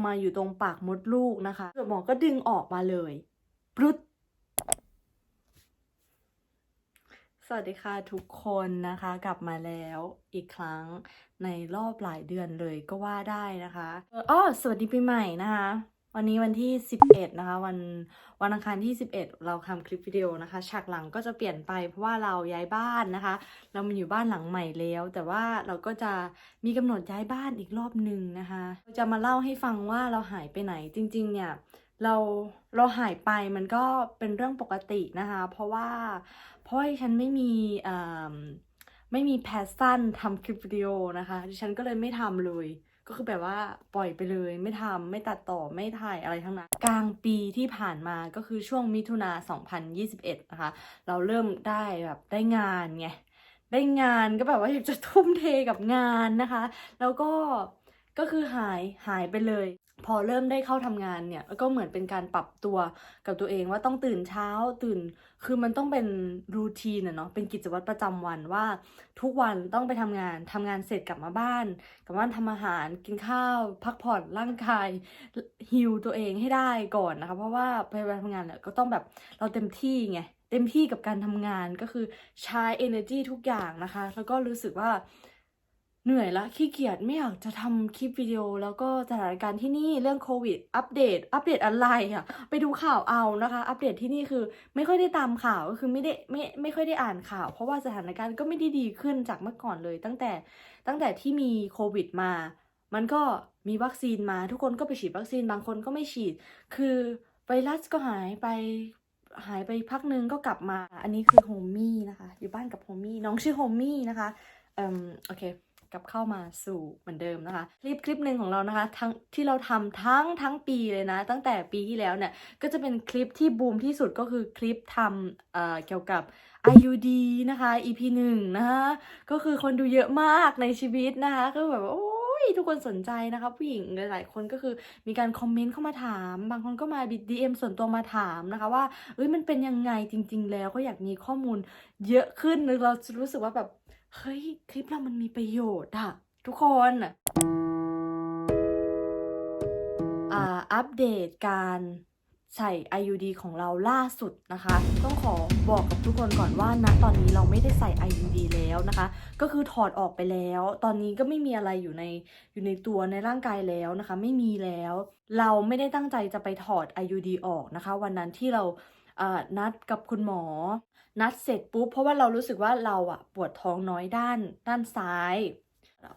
งมาอยู่ตรงปากมดลูกนะคะหมอก็ดึงออกมาเลยปรุดสวัสดีค่ะทุกคนนะคะกลับมาแล้วอีกครั้งในรอบหลายเดือนเลยก็ว่าได้นะคะเอ่ออ้อสวัสดีปีใหม่นะคะ วันนี้วันที่ 11 นะคะ วันวันอังคารที่ 11 เราทำคลิปวิดีโอนะคะฉากหลังก็จะเปลี่ยนไปเพราะว่าเราย้ายบ้านนะคะ เรามาอยู่บ้านหลังใหม่แล้ว แต่ว่าเราก็จะมีกำหนดย้ายบ้านอีกรอบหนึ่งนะคะจะมาเล่าให้ฟังว่าเราหายไปไหนจริง ๆ เนี่ยเราเราหายไปมันก็เป็นเรื่องปกตินะคะ เพราะว่าเพราะว่ฉันไม่มีเอ่อไม่มีแพชชั่นทำคลิปวิดีโอนะคะฉันก็เลยไม่ทำเลย ก็คือแบบว่าปล่อยไปเลยไม่ทำไม่ตัดต่อไม่ถ่ายอะไรทั้งนั้น กลางปีที่ผ่านมาก็คือช่วงมิถุนา 2021 นะคะ เราเริ่มได้แบบได้งานไง ได้งานก็แบบว่าอยากจะทุ่มเทกับงานนะคะ แล้วก็ก็คือหายหายไปเลย พอเริ่มได้เข้าทำงานเนี่ยก็เหมือนเป็นการปรับตัวกับตัวเองว่าต้องตื่นเช้าตื่น คือมันต้องเป็นรูทีนเนาะเป็นกิจวัตรประจำวันว่า ทุกวันต้องไปทำงานทำงานเสร็จกลับมาบ้าน กลับบ้านทำอาหารกินข้าว พักผ่อนร่างกายฮิวตัวเองให้ได้ก่อนนะคะ เพราะว่าไปทำงานเนี่ยก็ต้องแบบเราเต็มที่ไงเต็มที่กับการทำงานก็คือใช้ energy ทุกอย่างนะคะ แล้วก็รู้สึกว่า เหนื่อยละขี้เกียจไม่อยากจะทำคลิปวิดีโอ แล้วก็สถานการณ์ที่นี่เรื่องโควิด อัปเดต อัปเดตอะไรอะไปดูข่าวเอานะคะ อัปเดตที่นี่คือไม่ค่อยได้ตามข่าวก็คือไม่ได้ไม่ไม่ค่อยได้อ่านข่าว เพราะว่าสถานการณ์ก็ไม่ได้ดีขึ้นจากเมื่อก่อนเลย ตั้งแต่ตั้งแต่ที่มีโควิดมา มันก็มีวัคซีนมา ทุกคนก็ไปฉีดวัคซีนบางคนก็ไม่ฉีด คือไวรัสก็หายไปหายไปพักนึงก็กลับมา อันนี้คือโฮมี่นะคะ อยู่บ้านกับโฮมี่น้องชื่อโฮมี่นะคะเอ่มโอเค กลับเข้ามาสู่เหมือนเดิมนะคะคลิปคลิปหนึ่งของเรานะคะทั้งที่เราทำทั้งทั้งปีเลยนะ ตั้งแต่ปีที่แล้วเนี่ยก็จะเป็นคลิปที่บูมที่สุดก็คือคลิปทำเอ่อเกี่ยวกับ IUD นะคะ EP หนึ่งนะคะก็คือคนดูเยอะมากในชีวิตนะคะก็แบบโอ้ยทุกคนสนใจนะคะผู้หญิงหลายคนก็คือมีการคอมเมนต์เข้ามาถาม บางคนก็มา DM ส่วนตัวมาถามนะคะว่าเอ้ยมันเป็นยังไงจริง ๆ แล้วก็อยากมีข้อมูลเยอะขึ้นหรือเราจะรู้สึกว่าแบบ เฮ้ย คลิปเรามันมีประโยชน์อะทุกคนอ่าอัปเดตการใส่ IUD ของเราล่าสุดนะคะ ต้องขอบอกกับทุกคนก่อนว่าณตอนนี้เราไม่ได้ใส่ IUD แล้วนะคะ ก็คือถอดออกไปแล้ว ตอนนี้ก็ไม่มีอะไรอยู่ในอยู่ในตัวในร่างกายแล้วนะคะ ไม่มีแล้ว เราไม่ได้ตั้งใจจะไปถอด IUD ออกนะคะ วันนั้นที่เรา นัดกับคุณหมอ นัดเสร็จปุ๊บเพราะว่าเรารู้สึกว่าเราอะปวดท้องน้อยด้าน ด้านซ้าย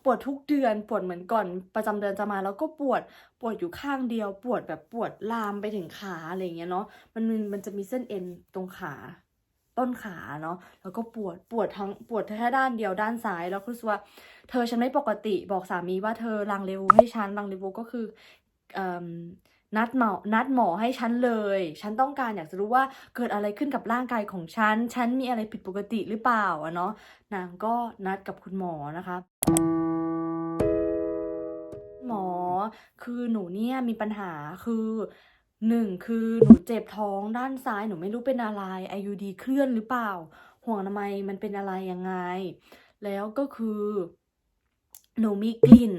ปวดทุกเดือนปวดเหมือนก่อน ประจำเดือนจะมาแล้วก็ปวดปวดอยู่ข้างเดียว ปวดแบบปวดลามไปถึงขาอะไรเงี้ยเนาะมันมันจะมีเส้นเอ็นตรงขาต้นขาเนาะแล้วก็ปวดปวดทั้งปวดแค่ด้านเดียวด้านซ้ายแล้วก็รู้สึกว่า เธอฉันไม่ปกติบอกสามีว่าเธอรังเรวูให้ฉันรังเรวูก็คืออ นัดหมอนัดหมอให้ฉันเลย ฉันต้องการอยากจะรู้ว่าเกิดอะไรขึ้นกับร่างกายของฉัน ฉันมีอะไรผิดปกติหรือเปล่าอะเนาะ นางก็นัดกับคุณหมอนะคะหมอ คือหนูเนี่ยมีปัญหาคือหนึ่งคือหนูเจ็บท้องด้านซ้ายหนูไม่รู้เป็นอะไร IUD เคลื่อนหรือเปล่า ห่วงอนามัยมันเป็นอะไรยังไง แล้วก็คือ หนูมีกลิ่น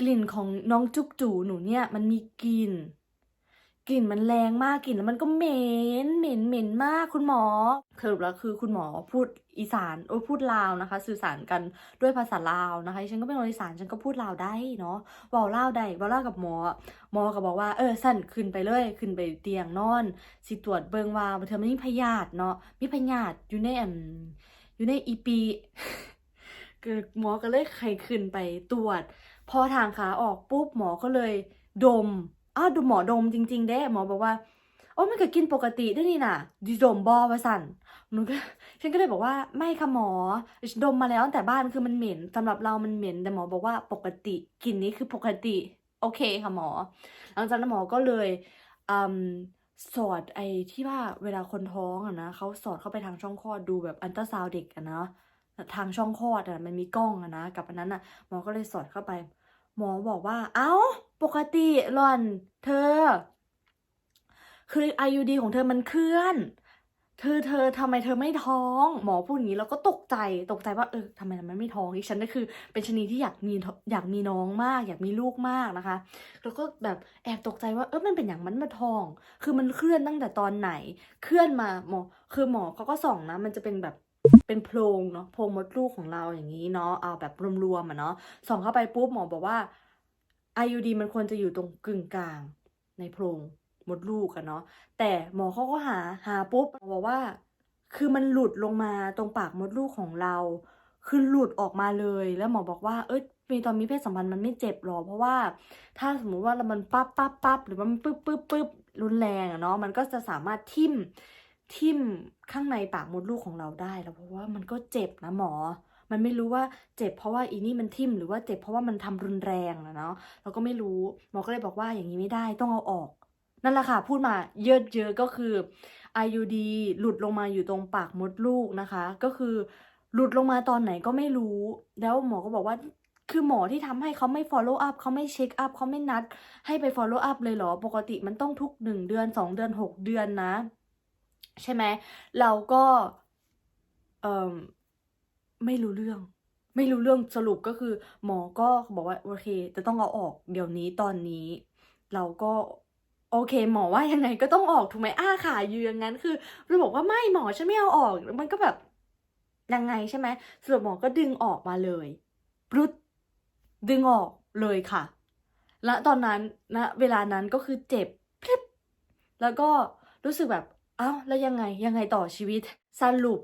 กลิ่นของน้องจุกจูหนูเนี่ยมันมีกลิ่น กลิ่นมันแรงมากกลิ่นแล้วมันก็เหม็นเหม็นเหม็นมากคุณหมอสรุปแล้วคือคุณหมอพูดอีสานโอ้พูดลาวนะคะ สื่อสารกันด้วยภาษาลาวนะคะฉันก็เป็นคนอีสานฉันก็พูดลาวได้เนาะเว้าลาวได้เว้าลาวกับหมอ หมอก็บอกว่าเออสั่นขึ้นไปเลยขึ้นไปเตียงนอน สิตรวจเบิงว่าเธอมันมีพยาธิเนาะมีพยาธิอยู่ในอันอยู่ในอีปีหมอก็เลยไข้ขึ้นไปตรวจ พอทางขาออกปุ๊บหมอก็เลยดมอ้าวดูหมอดมจริง ๆ เด้ หมอบอกว่าโอ้มันก็กินปกติได้นี่น่ะดิดมบอว่าสั่นหนูก็ฉันก็เลยบอกว่าไม่ค่ะหมอดมมาแล้วตั้งแต่บ้านคือมันเหม็นสำหรับเรามันเหม็นแต่หมอบอกว่าปกติกินนี้คือปกติ โอเคค่ะหมอ หลังจากนั้นหมอก็เลยอสอดไอ้ที่ว่าเวลาคนท้องอะนะเขาสอดเข้าไปทางช่องคลอดดูแบบอันตราซาวเด็กอะนะ ทางช่องคลอดอะมันมีกล้องอะนะกับอันนั้นอะหมอก็เลยสอดเข้าไป หมอบอกว่า เอ้า ปกติหล่อน เธอ คือ IUD ของเธอมันเคลื่อนเธอเธอทำไมเธอไม่ท้อง หมอพูดอย่างนี้เราก็ตกใจตกใจว่าเออทำไมมันไม่ท้องดิฉันก็คือ เป็นชนีที่อยากมีอยากมีน้องมาก อยากมีลูกมากนะคะ แล้วก็แบบแอบตกใจว่าเออมันเป็นอย่างมันมาท้อง คือมันเคลื่อนตั้งแต่ตอนไหน เคลื่อนมาหมอ คือหมอเขาก็ส่องนะ มันจะเป็นแบบ เป็นโพรงเนาะโพรงมดลูกของเราอย่างนี้เนาะเอาแบบรวมๆอะเนาะส่องเข้าไปปุ๊บหมอบอกว่า IUD มันควรจะอยู่ตรงกึ่งกลางในโพรงมดลูกอะเนาะแต่หมอเขาก็หาหาปุ๊บบอกว่า คือมันหลุดลงมาตรงปากมดลูกของเรา คือหลุดออกมาเลย แล้วหมอบอกว่าเอ้ยมีตอนมีเพศสัมพันธ์มันไม่เจ็บหรอกเพราะว่า ถ้าสมมุติว่ามันปั๊บปั๊บปั๊บหรือว่ามันปึ๊บปึ๊บปึ๊บรุนแรงอะเนาะมันก็จะสามารถทิ่ม ทิ่มข้างในปากมดลูกของเราได้แล้วเพราะว่ามันก็เจ็บนะหมอ มันไม่รู้ว่าเจ็บเพราะว่าอีนี่มันทิ่มหรือว่าเจ็บเพราะว่ามันทำรุนแรงอะเนาะเราก็ไม่รู้หมอก็เลยบอกว่าอย่างนี้ไม่ได้ต้องเอาออก นั่นแหละค่ะ พูดมาเยอะเยอะก็คือ IUD หลุดลงมาอยู่ตรงปากมดลูกนะคะ ก็คือหลุดลงมาตอนไหนก็ไม่รู้ แล้วหมอก็บอกว่าคือหมอที่ทำให้เขาไม่ follow up เขาไม่เช็คอัพเขาไม่นัด ให้ไป follow up เลยเหรอ ปกติมันต้องทุกหนึ่งเดือนสองเดือนหกเดือนนะ ใช่ไหมเราก็เออไม่รู้เรื่อง ไม่รู้เรื่องสรุปก็คือ หมอก็บอกว่าโอเค จะต้องเอาออกเดี๋ยวนี้ตอนนี้ เราก็โอเค หมอว่ายังไงก็ต้องออกถูกไหมอ้าขาอยู่อย่างนั้นคือเราบอกว่าไม่หมอฉันไม่เอาออกมันก็แบบยังไงใช่ไหมสรุปหมอก็ดึงออกมาเลยปรุดดึงออกเลยค่ะ และตอนนั้นนะเวลานั้นก็คือเจ็บพริบแล้วก็รู้สึกแบบ อ้าวแล้วยังไงยังไงต่อชีวิตสรุป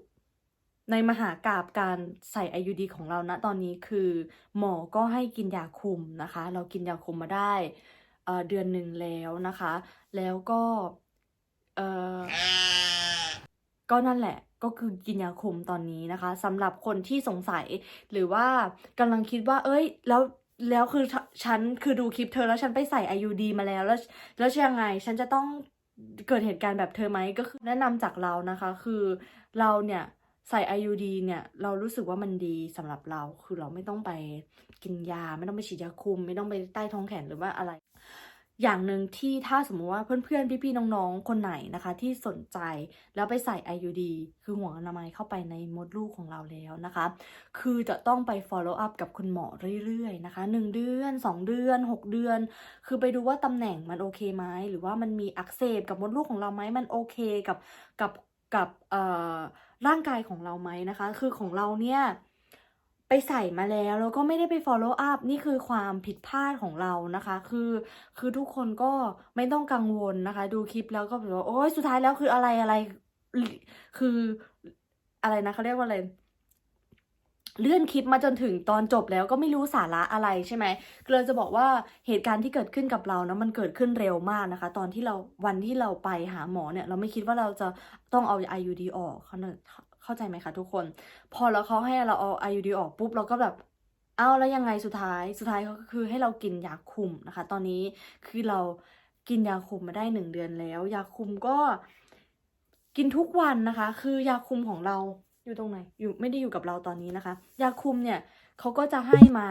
ในมหากาบการใส่ IUD ของเราณตอนนี้คือ หมอก็ให้กินยาคุมนะคะ เรากินยาคุมมาได้เเดือนหนึ่งแล้วนะคะ แล้วก็เออก็นั่นแหละก็คือกินยาคุมตอนนี้นะคะสำหรับคนที่สงสัยหรือว่ากำลังคิดว่า เอ้ย แล้วแล้วคือฉฉันคือดูคลิปเธอแล้วฉันไปใส่ IUD มาแล้วแล้วแล้วยังไง ฉันจะต้อง เกิดเหตุการณ์แบบเธอไหมก็คือแนะนำจากเรานะคะ คือเราเนี่ยใส่ IUD เนี่ยเรารู้สึกว่ามันดีสำหรับเราคือเราไม่ต้องไปกินยา ไม่ต้องไปฉีดยาคุม ไม่ต้องไปใต้ท้องแขนหรือว่าอะไร อย่างหนึ่งที่ถ้าสมมุติว่าเพื่อนๆ พี่ๆ น้องๆ คนไหนนะคะ ที่สนใจแล้วไปใส่ IUD คือห่วงอนามัยเข้าไปในมดลูกของเราแล้วนะคะ คือจะต้องไป follow up กับคุณหมอเรื่อยๆ นะคะ 1 เดือน 2 เดือน 6 เดือน คือไปดูว่าตำแหน่งมันโอเคไหมหรือว่ามันมีอักเสบกับมดลูกของเราไหมมันโอเคกับกับกับเอ่อร่างกายของเราไหมนะคะ คือของเราเนี่ย ไปใส่มาแล้วแล้วก็ไม่ได้ไป follow up นี่คือความผิดพลาดของเรานะคะ คือคือทุกคนก็ไม่ต้องกังวลนะคะ ดูคลิปแล้วก็แบบว่าโอ๊ยสุดท้ายแล้วคืออะไรอะไร คืออะไรนะเขาเรียกว่าอะไรเลื่อนคลิปมาจนถึงตอนจบแล้วก็ไม่รู้สาระอะไรใช่ไหมเราจะบอกว่าเหตุการณ์ที่เกิดขึ้นกับเรานะมันเกิดขึ้นเร็วมากนะคะ ตอนที่เราวันที่เราไปหาหมอเนี่ย เราไม่คิดว่าเราจะต้องเอา IUD ออกเขาเข้าใจไหมคะทุกคน พอแล้วเขาให้เราเอา IUD ออกปุ๊บเราก็แบบเอาแล้วยังไงสุดท้ายสุดท้ายก็คือให้เรากินยาคุมนะคะ ตอนนี้คือเรากินยาคุมมาได้หนึ่งเดือนแล้ว ยาคุมก็กินทุกวันนะคะ คือยาคุมของเราอยู่ตรงไหน อยู่ไม่ได้อยู่กับเราตอนนี้นะคะ ยาคุมเนี่ยเขาก็จะให้มา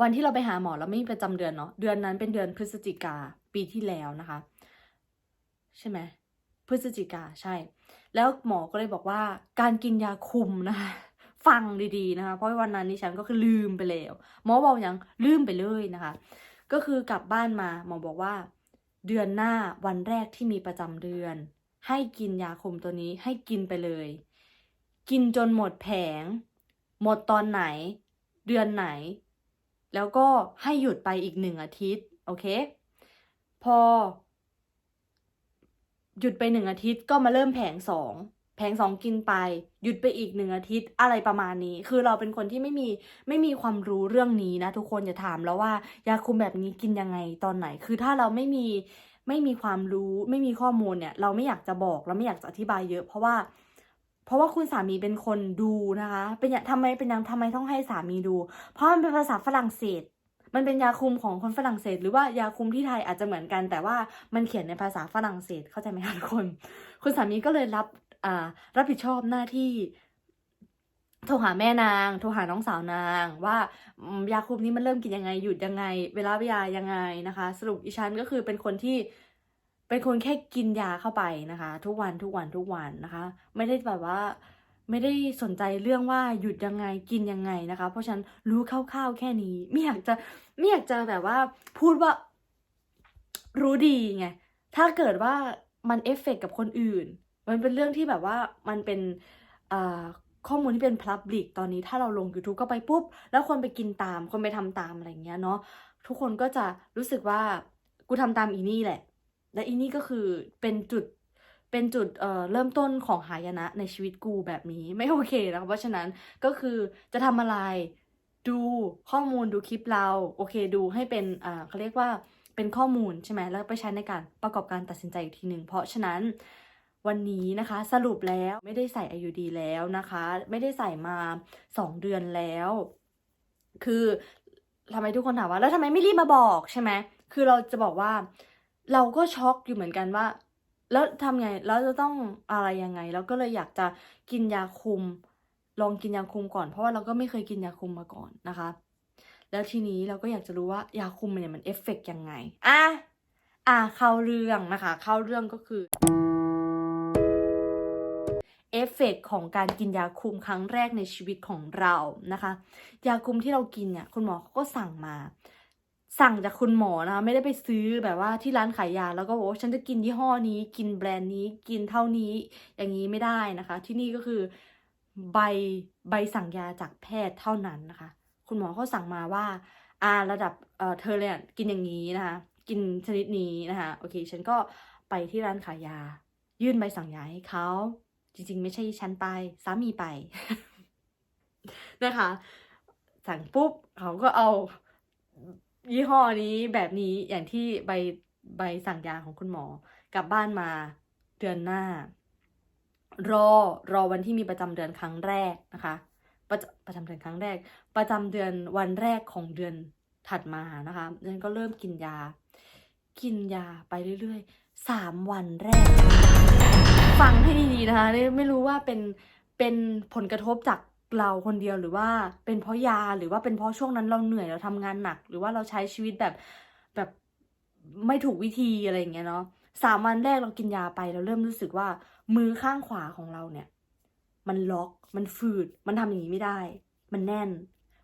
วันที่เราไปหาหมอเราไม่มีประจำเดือนเนาะเดือนนั้นเป็นเดือนพฤศจิกาปีที่แล้วนะคะ ใช่ไหมพฤศจิกาใช่ แล้วหมอก็เลยบอกว่าการกินยาคุมนะคะฟังดีๆนะคะ เพราะวันนั้นนี่ฉันก็คือลืมไปแล้ว หมอบอกอย่างลืมไปเลยนะคะ ก็คือกลับบ้านมาหมอบอกว่า เดือนหน้าวันแรกที่มีประจำเดือน ให้กินยาคุมตัวนี้ให้กินไปเลย กินจนหมดแผง หมดตอนไหน เดือนไหน แล้วก็ให้หยุดไปอีกหนึ่งอาทิตย์ โอเค พอ หยุดไปหนึ่งอาทิตย์ก็มาเริ่มแผงสองแผงสองกินไป หยุดไปอีกหนึ่งอาทิตย์อะไรประมาณนี้ คือเราเป็นคนที่ไม่มีไม่มีความรู้เรื่องนี้นะทุกคนอย่าถามแล้วว่ายาคุมแบบนี้กินยังไงตอนไหน คือถ้าเราไม่มีไม่มีความรู้ไม่มีข้อมูลเนี่ย เราไม่อยากจะบอกเราไม่อยากจะอธิบายเยอะ เพราะว่า เพราะว่าคุณสามีเป็นคนดูนะคะ เป็นอย่างทำไมเป็นยังทำไมต้องให้สามีดู เพราะมันเป็นภาษาฝรั่งเศส มันเป็นยาคุมของคนฝรั่งเศส หรือว่ายาคุมที่ไทยอาจจะเหมือนกัน แต่ว่ามันเขียนในภาษาฝรั่งเศสเข้าใจไหมคะทุกคน คุณสามีก็เลยรับอ่ารับผิดชอบหน้าที่โทรหาแม่นาง โทรหาน้องสาวนาง ว่ายาคุมนี้มันเริ่มกินยังไงหยุดยังไง เวลาเวลายังไงนะคะ สรุปอีฉันก็คือเป็นคนที่เป็นคนแค่กินยาเข้าไปนะคะ ทุกวันทุกวันทุกวันนะคะ ไม่ได้แบบว่า ไม่ได้สนใจเรื่องว่าหยุดยังไงกินยังไงนะคะ เพราะฉันรู้คร่าวๆแค่นี้ ไม่อยากจะไม่อยากจะแบบว่าพูดว่ารู้ดีไงถ้าเกิดว่ามันเอฟเฟกต์กับคนอื่น มันเป็นเรื่องที่แบบว่ามันเป็นข้อมูลที่เป็น Public ตอนนี้ถ้าเราลง YouTube ก็ไปปุ๊บ แล้วคนไปกินตาม คนไปทำตามอะไรเงี้ยเนาะทุกคนก็จะรู้สึกว่ากูทำตามอีนี่แหละ และอีนี่ก็คือเป็นจุด เป็นจุดเเริ่มต้นของหายนะในชีวิตกูแบบนี้ไม่โอเคนะคะเพราะฉะนั้นก็คือจะทำอะไรดูข้อมูลดูคลิปเราโอเคดูให้เป็นเขาเรียกว่าเป็นข้อมูลใช่ไหมแล้วไปใช้ในการประกอบการตัดสินใจอีกทีหนึ่งเพราะฉะนั้นวันนี้นะคะสรุปแล้วไม่ได้ใส่ IUD แล้วนะคะ ไม่ได้ใส่มา 2 เดือนแล้ว คือทำไมทุกคนถามว่า แล้วทำไมไม่รีบมาบอกใช่ไหมคือเราจะบอกว่า เราก็ช็อกอยู่เหมือนกันว่า แล้วทำไงแล้วจะต้องอะไรยังไง แล้วก็เลยอยากจะกินยาคุม ลองกินยาคุมก่อน เพราะว่าเราก็ไม่เคยกินยาคุมมาก่อนนะคะ แล้วทีนี้เราก็อยากจะรู้ว่ายาคุมเนี่ยมันเอฟเฟกต์ยังไงอะอะเข้าเรื่องนะคะ เข้าเรื่องก็คือเอฟเฟกต์ของการกินยาคุมครั้งแรกในชีวิตของเรานะคะ ยาคุมที่เรากินเนี่ยคุณหมอเขาก็สั่งมา สั่งจากคุณหมอนะคะไม่ได้ไปซื้อแบบว่าที่ร้านขายยาแล้วก็บอกว่าฉันจะกินยี่ห้อนี้ กินแบรนด์นี้กินเท่านี้อย่างนี้ไม่ได้นะคะ ที่นี่ก็คือใบใบสั่งยาจากแพทย์เท่านั้นนะคะ คุณหมอเขาสั่งมาว่าอ่าระดับเอ่อเธอเนี่ยกินอย่างนี้นะคะ กินชนิดนี้นะคะโอเค ฉันก็ไปที่ร้านขายยา ยื่นใบสั่งยาให้เขาจริงๆ ไม่ใช่ฉันไปสามีไปนะคะ สั่งปุ๊บเขาก็เอา ยี่ห้อนี้แบบนี้อย่างที่ใบใบสั่งยาของคุณหมอกลับบ้านมาเดือนหน้า รอรอวันที่มีประจำเดือนครั้งแรกนะคะ ประจประจำเดือนครั้งแรก ประจำเดือนวันแรกของเดือนถัดมานะคะฉันก็เริ่มกินยา กินยาไปเรื่อยๆสามวันแรก ฟังให้ดีๆนะคะไม่รู้ว่าเป็นเป็นผลกระทบจาก เราคนเดียวหรือว่าเป็นเพราะยาหรือว่าเป็นเพราะช่วงนั้นเราเหนื่อยเราทำงานหนัก หรือว่าเราใช้ชีวิตแบบแบบไม่ถูกวิธีอะไรอย่างเงี้ยเนาะสามวันแรกเรากินยาไปเราเริ่มรู้สึกว่ามือข้างขวาของเราเนี่ย มันล็อกมันฝืด มันทำอย่างนี้ไม่ได้ มันแน่น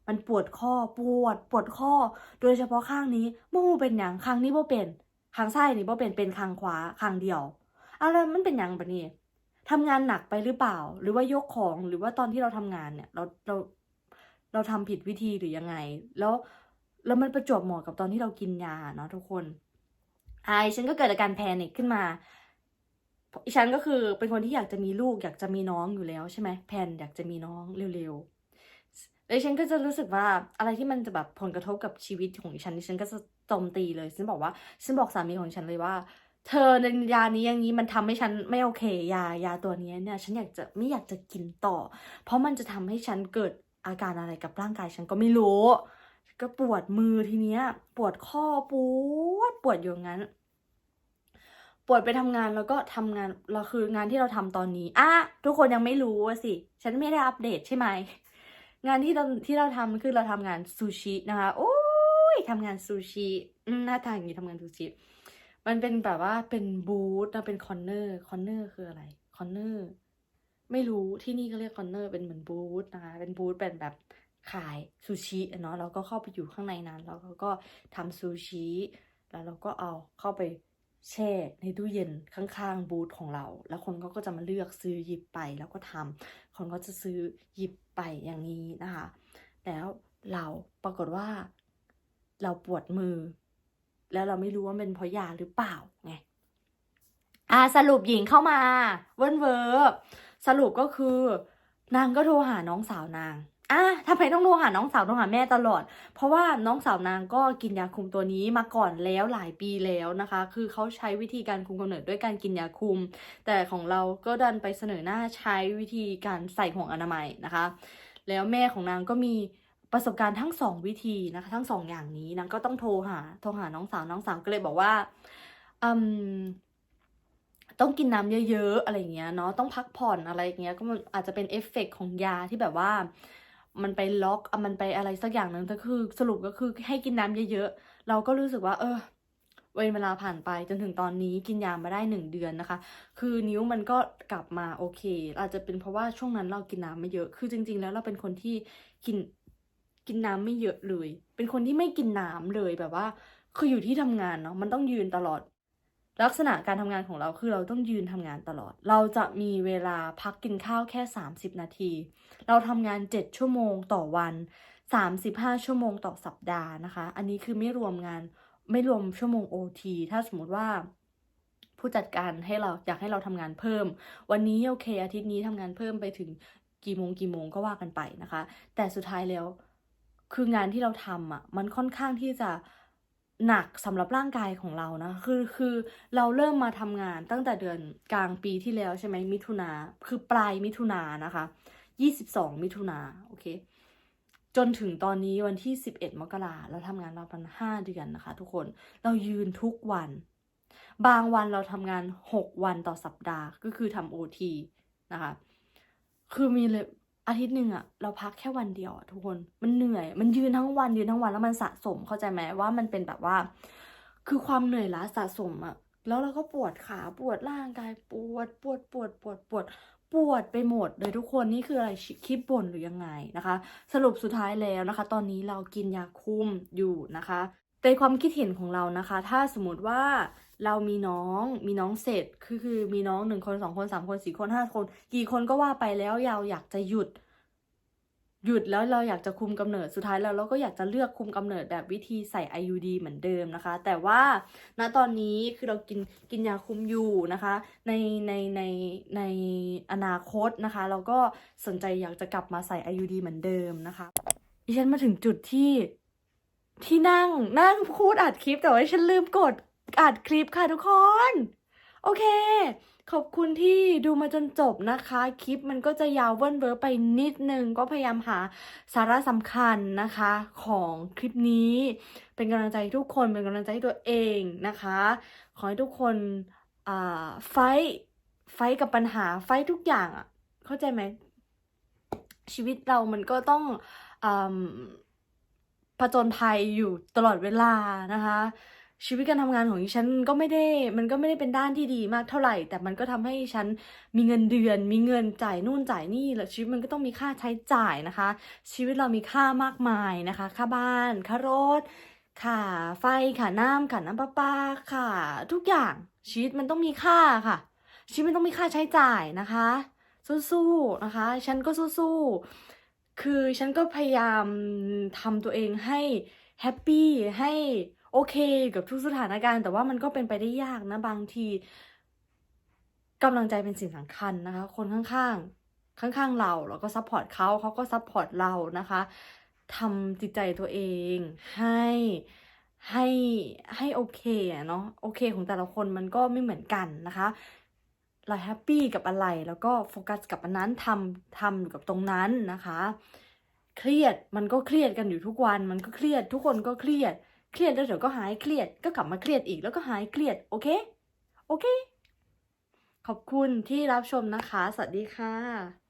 มันปวดข้อปวด ปวดข้อ โดยเฉพาะข้างนี้โมโหเป็นอย่างข้างนี้โมเป็นข้างซ้ายนี่โมเป็นเป็นข้างขวาข้างเดียวอะไรมันเป็นอย่างแบบนี้ ทำงานหนักไปหรือเปล่า หรือว่ายกของหรือว่าตอนที่เราทำงานเนี่ย เราเราเราทำผิดวิธีหรือยังไง แล้วแล้วมันประจวบเหมาะกับตอนที่เรากินยาเนาะทุกคนไอฉันก็เกิดอาการแพนิคขึ้นมาฉันก็คือเป็นคนที่อยากจะมีลูกอยากจะมีน้องอยู่แล้วใช่ไหมแพนอยากจะมีน้องเร็วๆแล้วฉันก็จะรู้สึกว่าอะไรที่มันจะแบบผลกระทบกับชีวิตของฉันฉันก็จะโจมตีเลยฉันบอกว่าฉันบอกสามีของฉันเลยว่า เธอในยานี้อย่างนี้มันทำให้ฉันไม่โอเคยายาตัวนี้เนี่ย ฉันอยากจะไม่อยากจะกินต่อ เพราะมันจะทำให้ฉันเกิดอาการอะไรกับร่างกายฉันก็ไม่รู้ ก็ปวดมือทีเนี้ย ปวดข้อปวดปวดอยู่งั้น ปวดไปทำงานแล้วก็ทำงานเราคืองานที่เราทำตอนนี้อะทุกคนยังไม่รู้สิ ฉันไม่ได้อัปเดตใช่ไหมงานที่เราที่เราทำคือเราทำงานซูชินะคะโอ้ยทำงานซูชิหน้าทางอย่างนี้ทำงานซูชิ มันเป็นแบบว่าเป็นบูธนะเป็นคอนเนอร์คอนเนอร์คืออะไรคอนเนอร์ไม่รู้ที่นี่เขาเรียกคอนเนอร์เป็นเหมือนบูธนะคะเป็นบูธเป็นแบบขายซูชิเนาะเราก็เข้าไปอยู่ข้างในนั้น แล้วเราก็ทำซูชิแล้วเราก็เอาเข้าไปแช่ในตู้เย็นข้างๆบูธของเรา แล้วคนก็จะมาเลือกซื้อหยิบไปแล้วก็ทำคนก็จะซื้อหยิบไปอย่างนี้นะคะ แล้วเราปรากฏว่า เราปวดมือ แล้วเราไม่รู้ว่าเป็นเพราะยาหรือเปล่าไงอ่าสรุปหญิงเข้ามาเวิร์นเวอร์สรุปก็คือนางก็โทรหาน้องสาวนางอะทำไมต้องโทรหาน้องสาวโทรหาแม่ตลอด เพราะว่าน้องสาวนางก็กินยาคุมตัวนี้มาก่อนแล้วหลายปีแล้วนะคะ คือเขาใช้วิธีการคุมกำเนิดด้วยการกินยาคุม แต่ของเราก็ดันไปเสนอหน้าใช้วิธีการใส่ห่วงอนามัยนะคะ แล้วแม่ของนางก็มี ประสบการณ์ทั้งสองวิธีนะคะทั้งสองอย่างนี้นางก็ต้องโทรหาโทรหาน้องสาวน้องสาวก็เลยบอกว่าอืมต้องกินน้ำเยอะๆอะไรอย่างเงี้ยเนาะต้องพักผ่อนอะไรอย่างเงี้ยก็มันอาจจะเป็นเอฟเฟกต์ของยาที่แบบว่า มันไปล็อกอมันไปอะไรสักอย่างหนึ่งแต่คือสรุปก็คือให้กินน้ำเยอะๆ เราก็รู้สึกว่า เออเวลาผ่านไปจนถึงตอนนี้กินยามาได้หนึ่งเดือนนะคะ คือนิ้วมันก็กลับมาโอเค อาจจะเป็นเพราะว่าช่วงนั้นเรากินน้ำไม่เยอะ คือจริง ๆ แล้วเราเป็นคนที่กิน กินน้ำไม่เยอะเลย เป็นคนที่ไม่กินน้ำเลยแบบว่า คืออยู่ที่ทำงานเนาะมันต้องยืนตลอด ลักษณะการทำงานของเราคือเราต้องยืนทำงานตลอด เราจะมีเวลาพักกินข้าวแค่ 30 นาที เราทำงาน 7 ชั่วโมงต่อวัน 35 ชั่วโมงต่อสัปดาห์นะคะ อันนี้คือไม่รวมงานไม่รวมชั่วโมง OT ถ้าสมมติว่าผู้จัดการให้เราอยากให้เราทำงานเพิ่ม วันนี้โอเค อาทิตย์นี้ทำงานเพิ่มไปถึงกี่โมงกี่โมงก็ว่ากันไปนะคะ แต่สุดท้ายแล้ว คืองานที่เราทำอะมันค่อนข้างที่จะหนักสำหรับร่างกายของเรานะคือคือเราเริ่มมาทำงานตั้งแต่เดือนกลางปีที่แล้วใช่ไหมมิถุนาคือปลายมิถุนานะคะ22มิถุนาโอเค จนถึงตอนนี้วันที่11มกราเราทำงานเราเป็นห้าเดือนนะคะ ทุกคนเรายืนทุกวัน บางวันเราทำงาน6วันต่อสัปดาห์ก็คือทำโอทีนะคะ คือมีเลย อาทิตย์หนึ่งอะเราพักแค่วันเดียวอะทุกคนมันเหนื่อย มันยืนทั้งวันยืนทั้งวันแล้วมันสะสมเข้าใจไหมว่ามันเป็นแบบว่า คือความเหนื่อยล้าสะสมอะแล้วเราก็ปวดขาปวดร่างกายปวดปวดปวดปวดปวดปวดไปหมดเลยทุกคนนี่คืออะไรคลิปบ่นหรือยังไงนะคะ สรุปสุดท้ายแล้วนะคะ ตอนนี้เรากินยาคุมอยู่นะคะ ในความคิดเห็นของเรานะคะ ถ้าสมมติว่าเรามีน้องมีน้องเสร็จคือคือมีน้องหนึ่งคนสองคนสามคนสี่คนห้าคน กี่คนก็ว่าไปแล้วเราอยากจะหยุด หยุดแล้วเราอยากจะคุมกำเนิดสุดท้ายแล้วเราก็อยากจะเลือกคุมกำเนิดแบบวิธีใส่ IUD เหมือนเดิมนะคะ แต่ว่าณตอนนี้คือเรากินกินยาคุมอยู่นะคะ ในในในในอนาคตนะคะ เราก็สนใจอยากจะกลับมาใส่ IUD เหมือนเดิมนะคะดิฉันมาถึงจุดที่ ที่นั่งนั่งพูดอัดคลิปแต่ว่าฉันลืมกดอัดคลิปค่ะทุกคน โอเค ขอบคุณที่ดูมาจนจบนะคะ คลิปมันก็จะยาวเวิ้นเว้อไปนิดนึง ก็พยายามหาสาระสำคัญนะคะของคลิปนี้ เป็นกำลังใจให้ทุกคนเป็นกำลังใจให้ตัวเองนะคะ ขอให้ทุกคนอ่าไฟท์ไฟท์กับปัญหาไฟท์ทุกอย่างอะ เข้าใจไหมชีวิตเรามันก็ต้องอ ผจญภัยอยู่ตลอดเวลานะคะ ชีวิตการทำงานของดิฉันก็ไม่ได้มันก็ไม่ได้เป็นด้านที่ดีมากเท่าไหร่ แต่มันก็ทำให้ฉันมีเงินเดือน มีเงินจ่ายนู่นจ่ายนี่แล้วชีวิตมันก็ต้องมีค่าใช้จ่ายนะคะ ชีวิตเรามีค่ามากมายนะคะ ค่าบ้านค่ารถค่าไฟค่าน้ำค่าน้ำประปาค่าทุกอย่างชีวิตมันต้องมีค่าค่ะ ชีวิตมันต้องมีค่าใช้จ่ายนะคะ สู้ๆนะคะ ฉันก็สู้ๆ คือฉันก็พยายามทำตัวเองให้แฮปปี้ให้โอเคกับทุกสถานการณ์ แต่ว่ามันก็เป็นไปได้ยากนะบางทีกำลังใจเป็นสิ่งสำคัญนะคะ คนข้างๆ ข้างๆเราเราก็ซัพพอร์ตเขาเขาก็ซัพพอร์ตเรานะคะทำจิตใจตัวเองให้ให้ให้โอเคอะเนาะโอเคของแต่ละคนมันก็ไม่เหมือนกันนะคะ เราแฮปปี้กับอะไร แล้วก็โฟกัสกับอันนั้นทำทำอยู่กับตรงนั้นนะคะ เครียดมันก็เครียดกันอยู่ทุกวัน มันก็เครียด ทุกคนก็เครียด เครียดแล้วเดี๋ยวก็หายเครียด ก็กลับมาเครียดอีกแล้วก็หายเครียด โอเค โอเค ขอบคุณที่รับชมนะคะ สวัสดีค่ะ